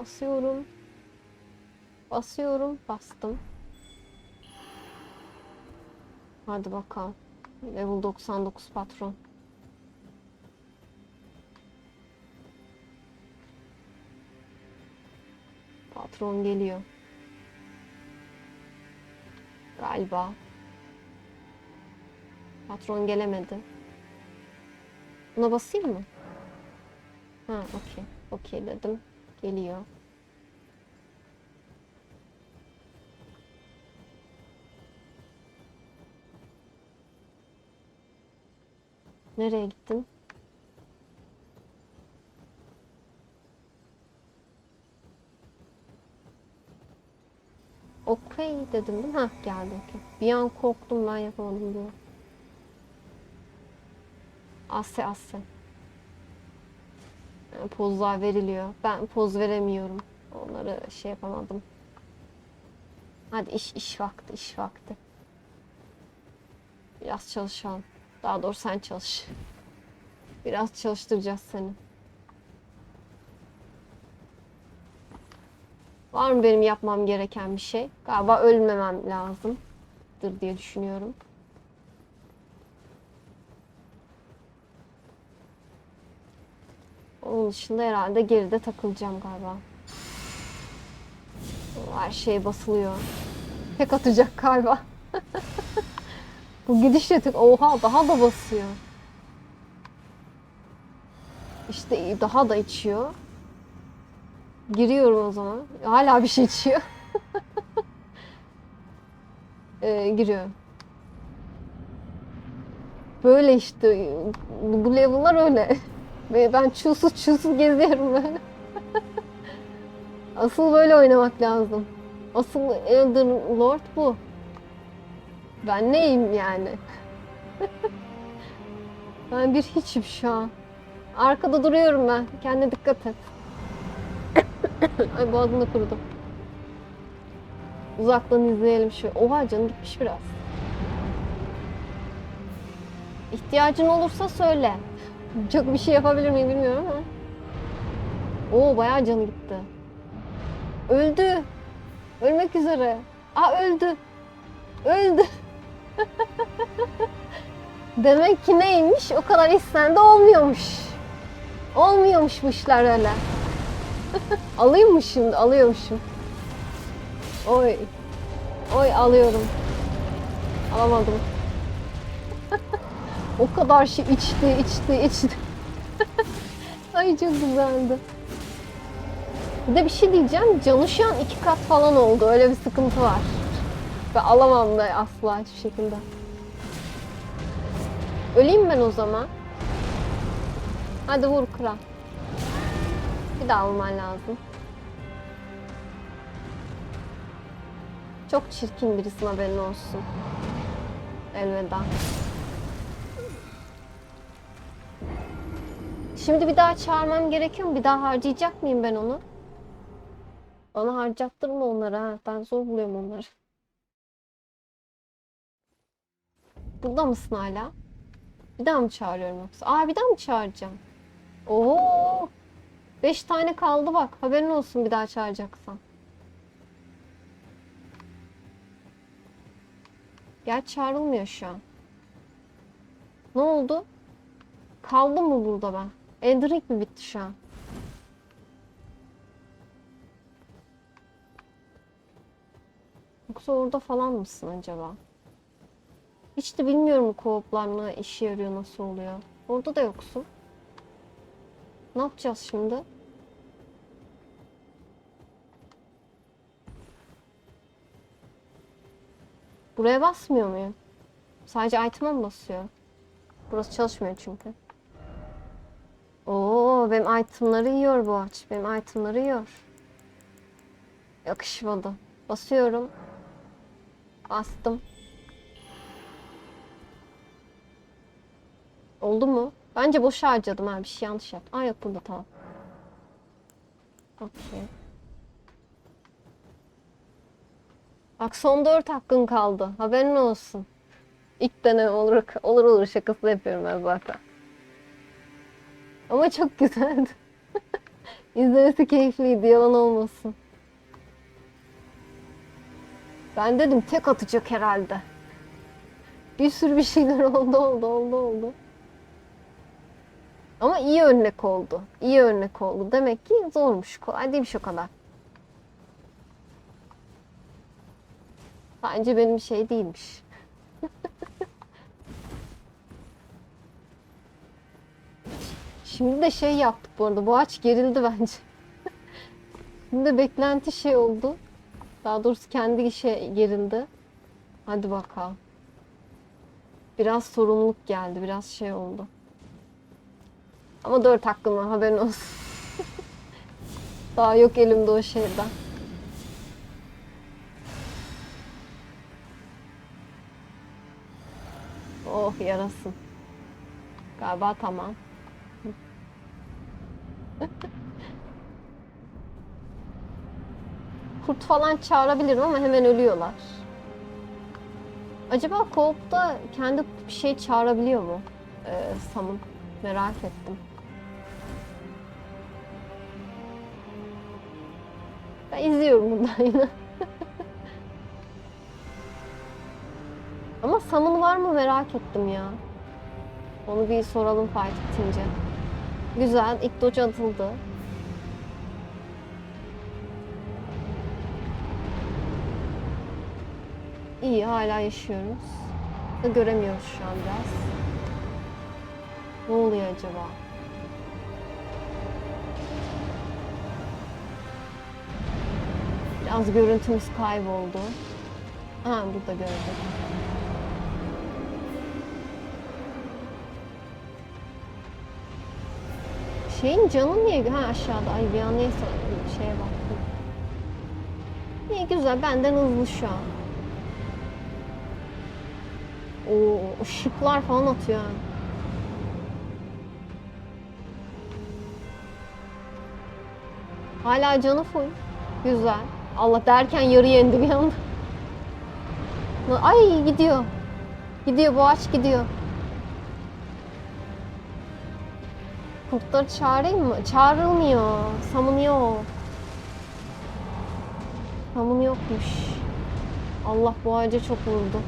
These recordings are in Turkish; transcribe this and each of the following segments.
Basıyorum. Basıyorum. Bastım. Hadi bakalım. Level 99 patron. Patron geliyor. Galiba. Patron gelemedi. Buna basayım mı? Ha, okey. Okey dedim. Geliyor. Nereye gittin? Okey dedim değil mi? Hah geldi okey. Bir an korktum ben yapamadım diye. Asse asse. Yani pozlar veriliyor. Ben poz veremiyorum. Onları şey yapamadım. Hadi iş iş vakti iş vakti. Biraz çalışalım. Daha doğrusu sen çalış. Biraz çalıştıracağız seni. Var mı benim yapmam gereken bir şey? Galiba ölmemem lazımdır diye düşünüyorum. Onun dışında herhalde geride takılacağım galiba. Her şey basılıyor. Tek atacak galiba. Bu gidişle tek oha daha da basıyor. İşte daha da içiyor. Giriyorum o zaman. Hala bir şey içiyor. ee, giriyorum. Böyle işte. Bu level'lar öyle. Ve ben çulsuz çulsuz geziyorum böyle. Asıl böyle oynamak lazım. Asıl Elder Lord bu. Ben neyim yani? ben bir hiçim şu an. Arkada duruyorum ben. Kendine dikkat et. Ay boğazım da kurudu. Uzaktan izleyelim şu. Oha canım gitmiş biraz. İhtiyacın olursa söyle. Çok bir şey yapabilir miyim bilmiyorum ama. Oo bayağı canı gitti. Öldü. Ölmek üzere. Aa öldü. Öldü. Demek ki neymiş? O kadar istende olmuyormuş. Olmuyormuş bu işler öyle. Alayım mı şimdi? Alıyormuşum. Oy. Oy alıyorum. Alamadım. O kadar şey içti, içti, içti. Ay çok güzeldi. Bir de bir şey diyeceğim. Canı şu an iki kat falan oldu. Öyle bir sıkıntı var. Ve alamam da asla hiçbir şekilde. Öleyim ben o zaman. Hadi vur kral. Bir daha vurman lazım. Çok çirkin birisin haberin olsun. Elveda. Şimdi bir daha çağırmam gerekiyor mu? Bir daha harcayacak mıyım ben onu? Bana harcattırma onları ha. Ben zor buluyorum onları. Burada mısın hala? Bir daha mı çağırıyorum yoksa? Aa bir daha mı çağıracağım? Oo! Beş tane kaldı bak. Haberin olsun bir daha çağıracaksan. Gel çağrılmıyor şu an. Ne oldu? Kaldım mı burada ben? Enderik mi bitti şu an? Yoksa orada falan mısın acaba? Hiç de bilmiyorum co-op'lar ne işe yarıyor, nasıl oluyor. Orada da yoksun. Ne yapacağız şimdi? Buraya basmıyor muyum? Sadece item'a mı basıyor? Burası çalışmıyor çünkü. Oo, benim itemları yiyor bu aç. Benim itemları yiyor. Yakışmadı. Basıyorum. Bastım. Oldu mu? Bence boş harcadım ha. Bir şey yanlış yaptım. Aa yok burada tamam. Okey. Bak son 4 hakkın kaldı. Haberin olsun. İlk deneme olur olur olur şakası yapıyorum ben zaten. Ama çok güzeldi. İzlemesi keyifliydi yalan olmasın. Ben dedim tek atacak herhalde. Bir sürü bir şeyler oldu oldu oldu oldu. Ama iyi örnek oldu. İyi örnek oldu. Demek ki zormuş. Kolay değilmiş o kadar. Bence benim şey değilmiş. Şimdi de şey yaptık bu arada. Bu ağaç gerildi bence. Şimdi de beklenti şey oldu. Daha doğrusu kendi şey gerildi. Hadi bakalım. Biraz sorumluluk geldi. Biraz şey oldu. Ama dört hakkım var. Haberin olsun. Daha yok elimde o şeyden. Oh yarasın. Galiba tamam. Kurt falan çağırabilirim ama hemen ölüyorlar. Acaba Coop'ta kendi bir şey çağırabiliyor mu? Ee, Sam'ın. Merak ettim. Ben izliyorum buradan yine. Ama Sam'ın var mı merak ettim ya. Onu bir soralım fight bitince. Güzel. ilk doç atıldı. İyi hala yaşıyoruz. Göremiyoruz şu an biraz. Ne oluyor acaba? Biraz görüntümüz kayboldu. Ha burada gördüm. Şeyin canı niye? Ha aşağıda. Ay bir an neyse şeye baktım. İyi güzel. Benden hızlı şu an. Oo, ışıklar falan atıyor yani. Hala canı full. Güzel. Allah derken yarı yendi bir anda. Ay gidiyor. Gidiyor bu ağaç gidiyor. Kurtları çağırayım mı? Çağrılmıyor. Samın yok. Samın yokmuş. Allah bu ağaca çok vurdu.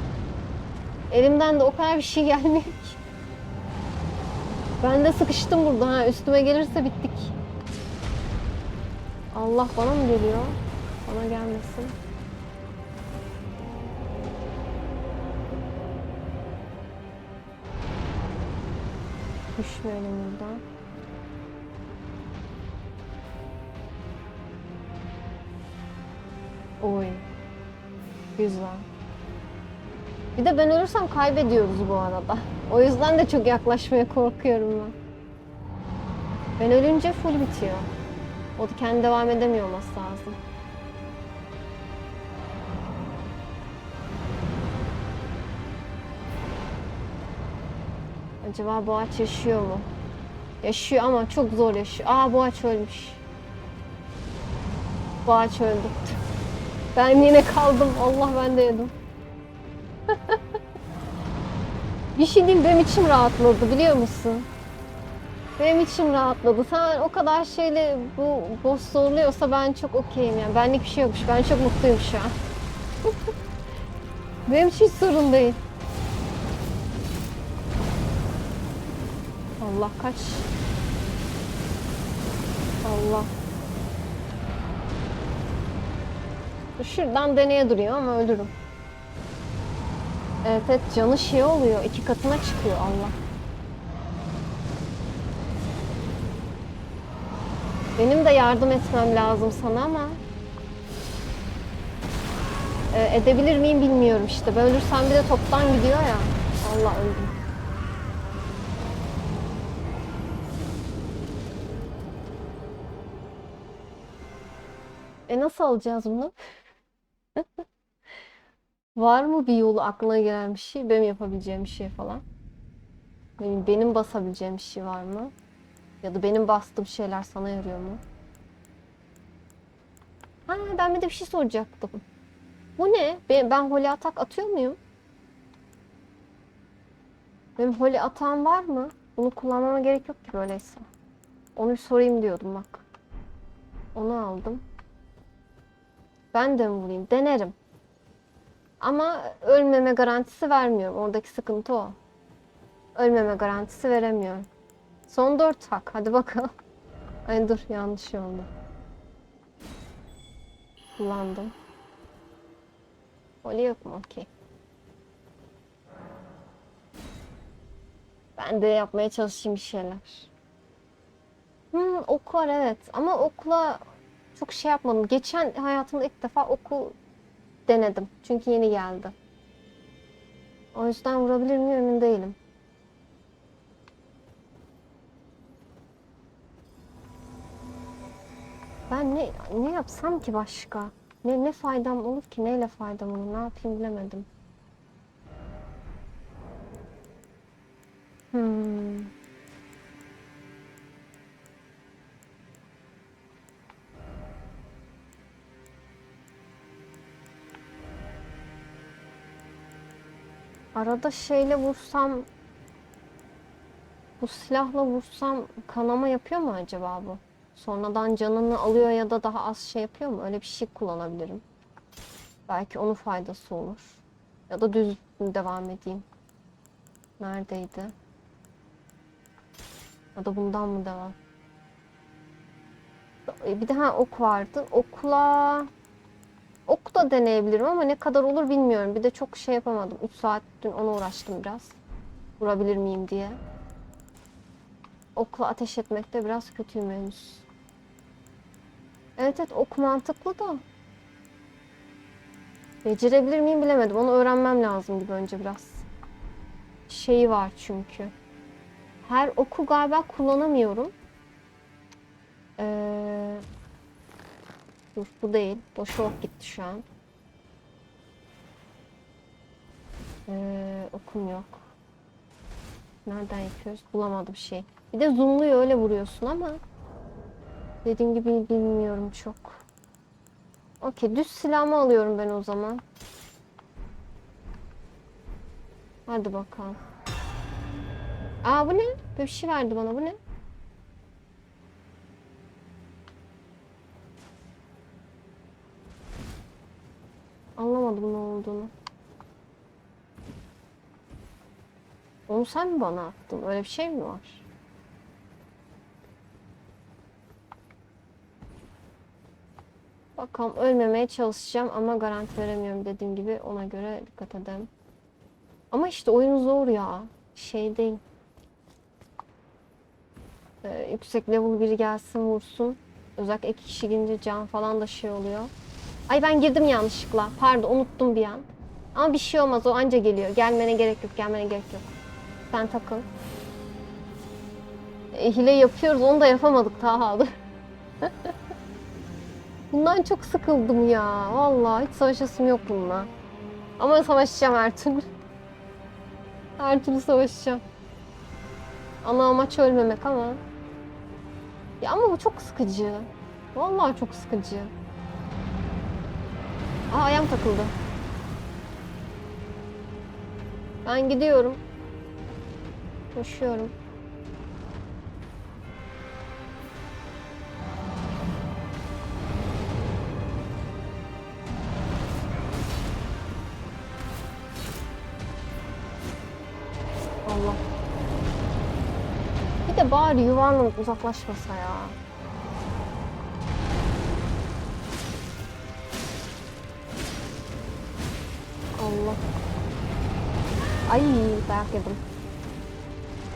Elimden de o kadar bir şey gelmiyor ki. Ben de sıkıştım burada ha. Üstüme gelirse bittik. Allah bana mı geliyor? Bana gelmesin. Düşmeyelim buradan. Oy. Güzel. Bir de ben ölürsem kaybediyoruz bu arada. O yüzden de çok yaklaşmaya korkuyorum ben. Ben ölünce full bitiyor. O da kendi devam edemiyor olması lazım. Acaba bu yaşıyor mu? Yaşıyor ama çok zor yaşıyor. Aa bu ölmüş. Bu öldü. Ben yine kaldım. Allah ben de yedim. Bir şey değil benim içim rahatladı biliyor musun? Benim içim rahatladı. Sen o kadar şeyle bu boss zorluyorsa ben çok okeyim yani. Benlik bir şey yokmuş. Ben çok mutluyum şu an. benim için hiç sorun değil. Allah kaç. Allah. Şuradan deneye duruyor ama ölürüm. Evet evet canı şey oluyor. iki katına çıkıyor Allah. Benim de yardım etmem lazım sana ama e, edebilir miyim bilmiyorum işte. Ben ölürsem bir de toptan gidiyor ya. Allah öldüm. E nasıl alacağız bunu? Var mı bir yolu aklına gelen bir şey? Benim yapabileceğim bir şey falan. Benim, benim basabileceğim bir şey var mı? Ya da benim bastığım şeyler sana yarıyor mu? Ha ben bir de bir şey soracaktım. Bu ne? Ben, ben holy atak atıyor muyum? Benim holy atağım var mı? Bunu kullanmama gerek yok ki böyleyse. Onu bir sorayım diyordum bak. Onu aldım. Ben de mi vurayım? Denerim. Ama ölmeme garantisi vermiyorum. Oradaki sıkıntı o. Ölmeme garantisi veremiyorum. Son 4 hak. Hadi bakalım. Ay dur yanlış oldu. Kullandım. Oli yok mu? Okey. Ben de yapmaya çalışayım bir şeyler. Hmm, ok var evet. Ama okla çok şey yapmadım. Geçen hayatımda ilk defa oku denedim. Çünkü yeni geldi. O yüzden vurabilir miyim emin değilim. Ben ne ne yapsam ki başka? Ne ne faydam olur ki? Neyle faydam olur? Ne yapayım bilemedim. Hmm. Arada şeyle vursam bu silahla vursam kanama yapıyor mu acaba bu? Sonradan canını alıyor ya da daha az şey yapıyor mu? Öyle bir şey kullanabilirim. Belki onun faydası olur. Ya da düz devam edeyim. Neredeydi? Ya da bundan mı devam? Bir de ha ok vardı. Okla ok da deneyebilirim ama ne kadar olur bilmiyorum. Bir de çok şey yapamadım. 3 saat dün ona uğraştım biraz. Vurabilir miyim diye. Okla ateş etmekte biraz kötüyüm henüz. Evet evet ok mantıklı da. Becerebilir miyim bilemedim. Onu öğrenmem lazım gibi önce biraz. Şeyi var çünkü. Her oku galiba kullanamıyorum. Ee, dur bu değil. Boşa ok gitti şu an. Ee, okum yok. Nereden yapıyoruz? Bulamadım şey. Bir de zoomluyor öyle vuruyorsun ama dediğim gibi bilmiyorum çok. Okey düz silahımı alıyorum ben o zaman. Hadi bakalım. Aa bu ne? Böyle bir şey verdi bana bu ne? Anlamadım ne olduğunu. Onu sen mi bana attın? Öyle bir şey mi var? Bakalım ölmemeye çalışacağım ama garanti veremiyorum dediğim gibi ona göre dikkat edelim. Ama işte oyun zor ya. Şey değil. Ee, yüksek level biri gelsin vursun. Özellikle iki kişi girince can falan da şey oluyor. Ay ben girdim yanlışlıkla. Pardon unuttum bir an. Ama bir şey olmaz o anca geliyor. Gelmene gerek yok gelmene gerek yok. Sen takıl. E, hile yapıyoruz onu da yapamadık Taha dur. Bundan çok sıkıldım ya. Vallahi hiç savaşasım yok bununla. Ama savaşacağım her türlü. Her türlü savaşacağım. Ana amaç ölmemek ama. Ya ama bu çok sıkıcı. Vallahi çok sıkıcı. Aa ayağım takıldı. Ben gidiyorum. Koşuyorum. Allah. Bir de bari yuvarlanıp uzaklaşmasa ya. Ay dayak yedim.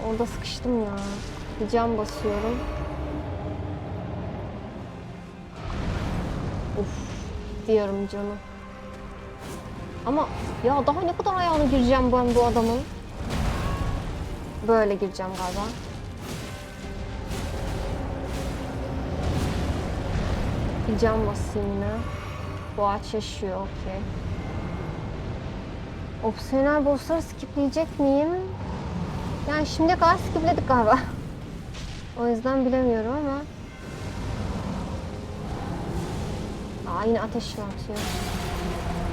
Orada sıkıştım ya. Bir cam basıyorum. Uf, diyorum canım. Ama ya daha ne kadar ayağına gireceğim ben bu adamın? Böyle gireceğim galiba. Bir cam basayım yine. Bu ağaç yaşıyor, okey. Opsiyonel bossları skipleyecek miyim? Yani şimdiye kadar skipledik galiba. o yüzden bilemiyorum ama. Aa yine ateş atıyor?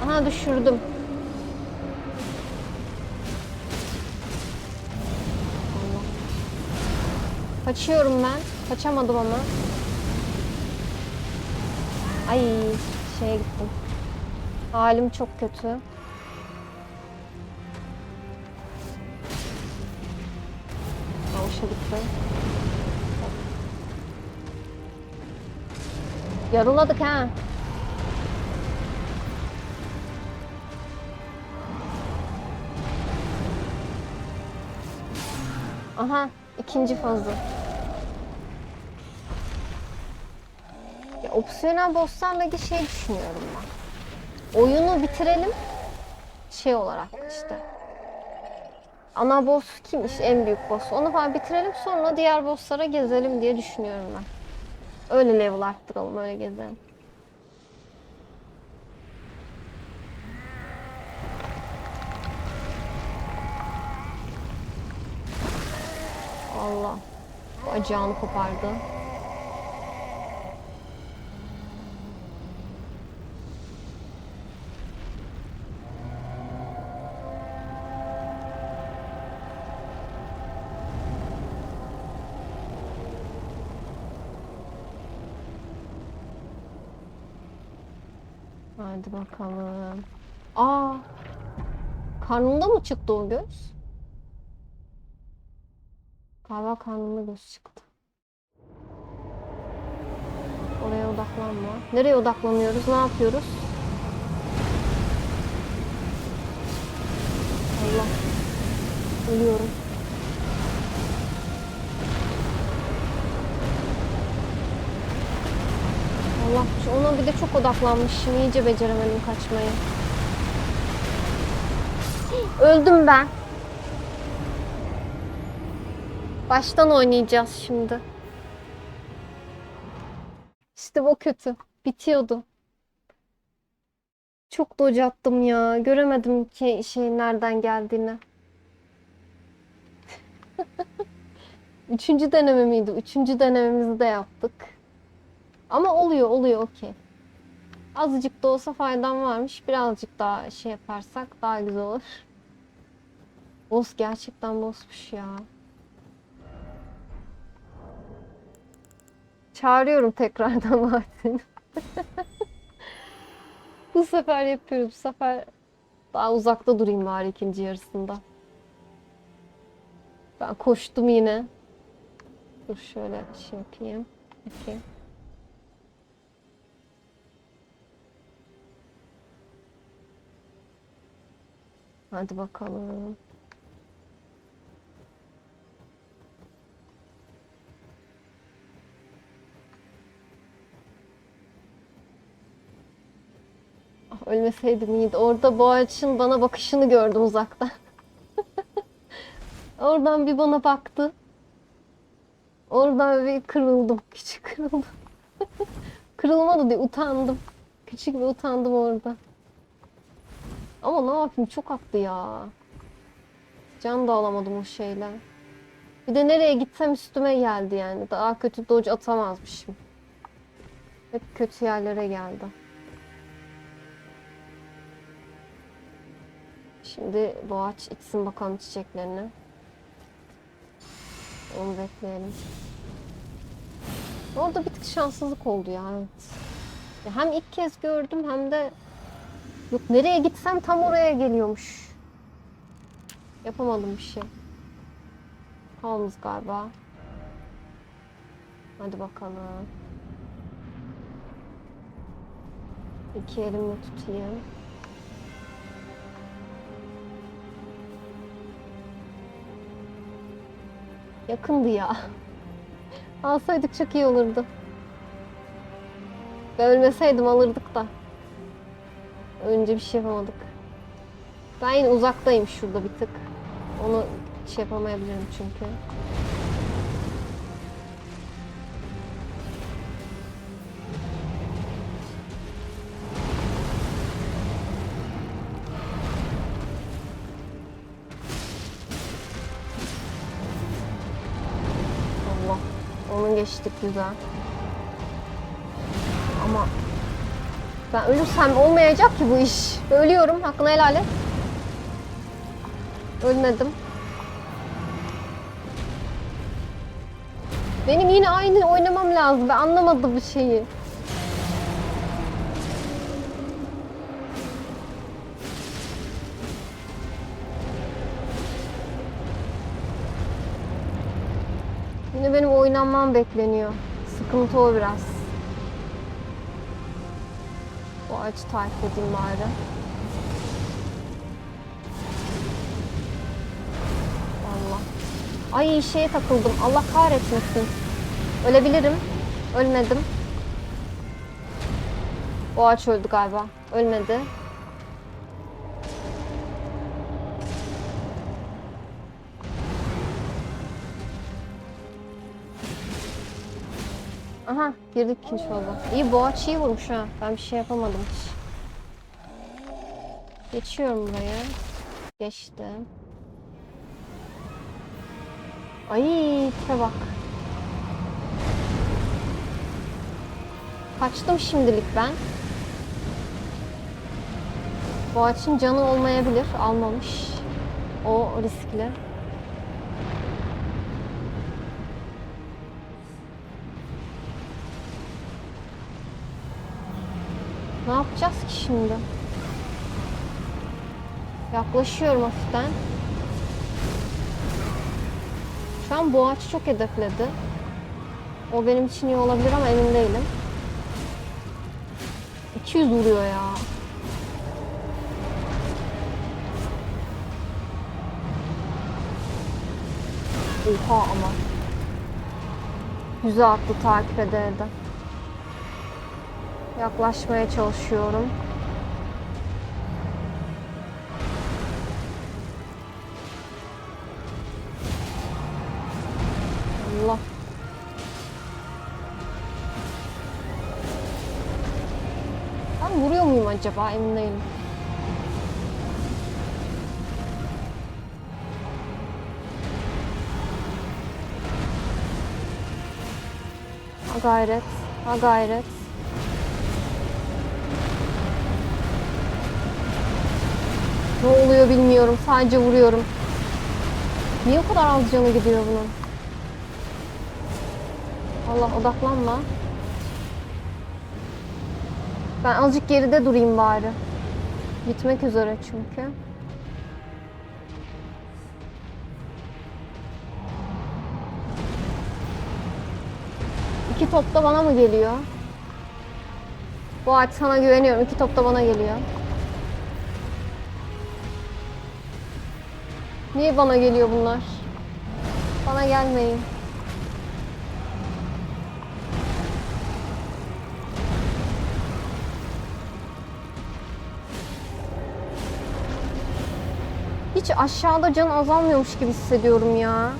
Aha düşürdüm. Allah. Kaçıyorum ben. Kaçamadım ama. Ay şeye gittim. Halim çok kötü. Gitti. Yarıladık ha. Aha ikinci fazı. Ya, opsiyonel bosslarla şey düşünüyorum ben. Oyunu bitirelim. Şey olarak işte. Ana boss kim işte en büyük boss. Onu falan bitirelim sonra diğer bosslara gezelim diye düşünüyorum ben. Öyle level arttıralım öyle gezelim. Allah. Bacağını kopardı. Bakalım. Aa! Karnında mı çıktı o göz? Galiba karnında göz çıktı. Oraya odaklanma. Nereye odaklanıyoruz? Ne yapıyoruz? Allah. Ölüyorum. Ona bir de çok odaklanmışım. İyice beceremedim kaçmayı. Öldüm ben. Baştan oynayacağız şimdi. İşte bu kötü. Bitiyordu. Çok doge attım ya. Göremedim ki şey nereden geldiğini. Üçüncü deneme miydi? Üçüncü denememizi de yaptık. Ama oluyor, oluyor okey. Azıcık da olsa faydam varmış. Birazcık daha şey yaparsak daha güzel olur. Boss gerçekten bossmuş ya. Çağırıyorum tekrardan Martin. Bu sefer yapıyoruz. Bu sefer daha uzakta durayım bari ikinci yarısında. Ben koştum yine. Dur şöyle şey yapayım. Bakayım. Hadi bakalım. Ah, ölmeseydim iyiydi. Orada Boğaç'ın bana bakışını gördüm uzaktan. Oradan bir bana baktı. Oradan bir kırıldım. Küçük kırıldım. Kırılmadı diye utandım. Küçük bir utandım orada. Ama ne yapayım çok attı ya. Can da alamadım o şeyle. Bir de nereye gitsem üstüme geldi yani. Daha kötü dodge atamazmışım. Hep kötü yerlere geldi. Şimdi boğaç içsin bakalım çiçeklerini. Onu bekleyelim. Orada bir tık şanssızlık oldu ya. Evet. Ya hem ilk kez gördüm hem de Yok nereye gitsem tam oraya geliyormuş. Yapamadım bir şey. Havamız galiba. Hadi bakalım. İki elimle tutayım. Yakındı ya. Alsaydık çok iyi olurdu. Ölmeseydim alırdık da. Önce bir şey yapamadık. Ben yine uzaktayım şurada bir tık. Onu şey yapamayabilirim çünkü. Allah. Onu geçtik güzel. Ama ben ölürsem olmayacak ki bu iş. Ölüyorum. Hakkını helal et. Ölmedim. Benim yine aynı oynamam lazım. Ben anlamadım bir şeyi. Yine benim oynanmam bekleniyor. Sıkıntı o biraz. Ağacı takip edeyim bari. Allah. Ay şeye takıldım. Allah kahretmesin. Ölebilirim. Ölmedim. O ağaç öldü galiba. Ölmedi. Aha girdik ikinci yolda. İyi iyi vurmuş ha. Ben bir şey yapamadım hiç. Geçiyorum buraya. Geçtim. Ay tipe bak. Kaçtım şimdilik ben. Bu ağaçın canı olmayabilir. Almamış. O riskli. Ne yapacağız ki şimdi? Yaklaşıyorum hafiften. Şu an bu ağaç çok hedefledi. O benim için iyi olabilir ama emin değilim. 200 vuruyor ya. Oha ama. Yüze attı takip ede ede. Yaklaşmaya çalışıyorum. Allah. Ben vuruyor muyum acaba emin değilim. Ha gayret, ha gayret. Ne oluyor bilmiyorum. Sadece vuruyorum. Niye o kadar az canı gidiyor bunun? Allah odaklanma. Ben azıcık geride durayım bari. Gitmek üzere çünkü. İki top da bana mı geliyor? Bu ağaç sana güveniyorum. İki top da bana geliyor. Niye bana geliyor bunlar? Bana gelmeyin. Hiç aşağıda can azalmıyormuş gibi hissediyorum ya.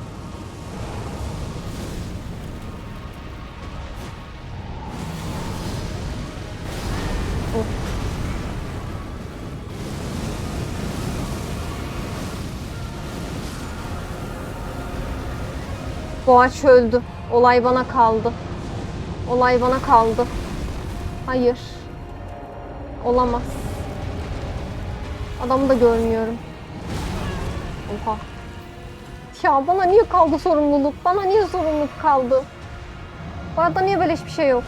Bu ağaç öldü. Olay bana kaldı. Olay bana kaldı. Hayır. Olamaz. Adamı da görmüyorum. Oha. Ya bana niye kaldı sorumluluk? Bana niye sorumluluk kaldı? Bu niye böyle hiçbir şey yok?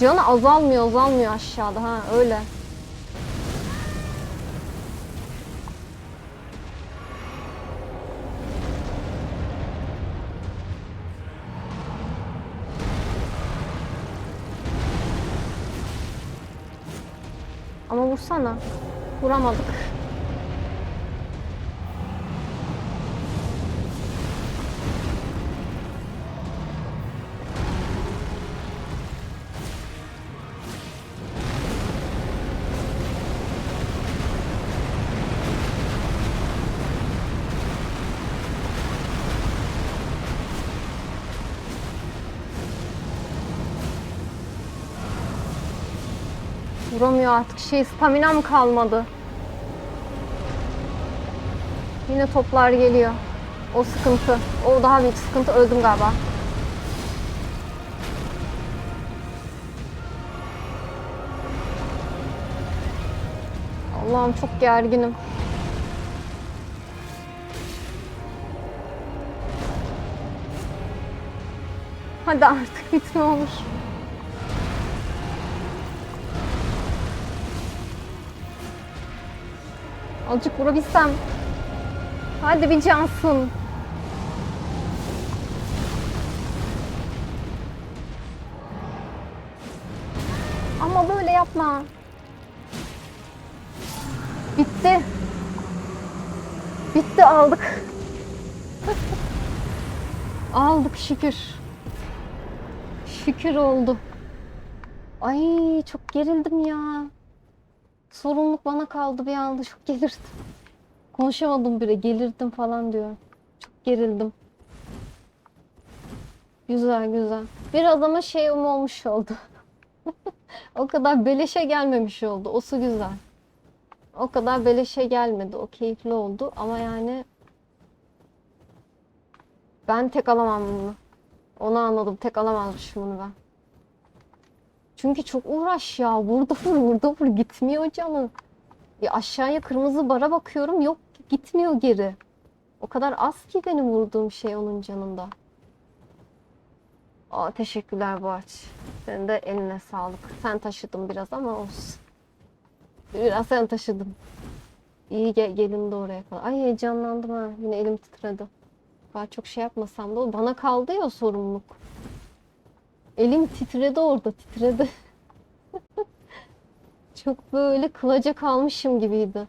Canı azalmıyor, azalmıyor aşağıda ha öyle. 하나 보라마도. Vuramıyor artık. Şey staminam kalmadı. Yine toplar geliyor. O sıkıntı. O daha büyük sıkıntı. Öldüm galiba. Allah'ım çok gerginim. Hadi artık bitme olur. Azıcık vurabilsem. Hadi bir cansın. Ama böyle yapma. Bitti. Bitti aldık. aldık şükür. Şükür oldu. Ay çok gerildim ya. Sorumluluk bana kaldı bir anda çok gelirdim. Konuşamadım bile gelirdim falan diyor. Çok gerildim. Güzel güzel. Biraz ama şeyim olmuş oldu. o kadar beleşe gelmemiş oldu. O su güzel. O kadar beleşe gelmedi. O keyifli oldu ama yani ben tek alamam bunu. Onu anladım. Tek alamazmışım bunu ben. Çünkü çok uğraş ya. Burada vur, burada vur. Gitmiyor canım. Ya aşağıya kırmızı bara bakıyorum. Yok gitmiyor geri. O kadar az ki benim vurduğum şey onun canında. Aa, teşekkürler Boğaç. Senin de eline sağlık. Sen taşıdın biraz ama olsun. Biraz sen taşıdın. İyi ge gelin de oraya kadar. Ay heyecanlandım ha. Yine elim titredi. Daha çok şey yapmasam da o bana kaldı ya o sorumluluk. Elim titredi orada titredi. çok böyle kılaca kalmışım gibiydi.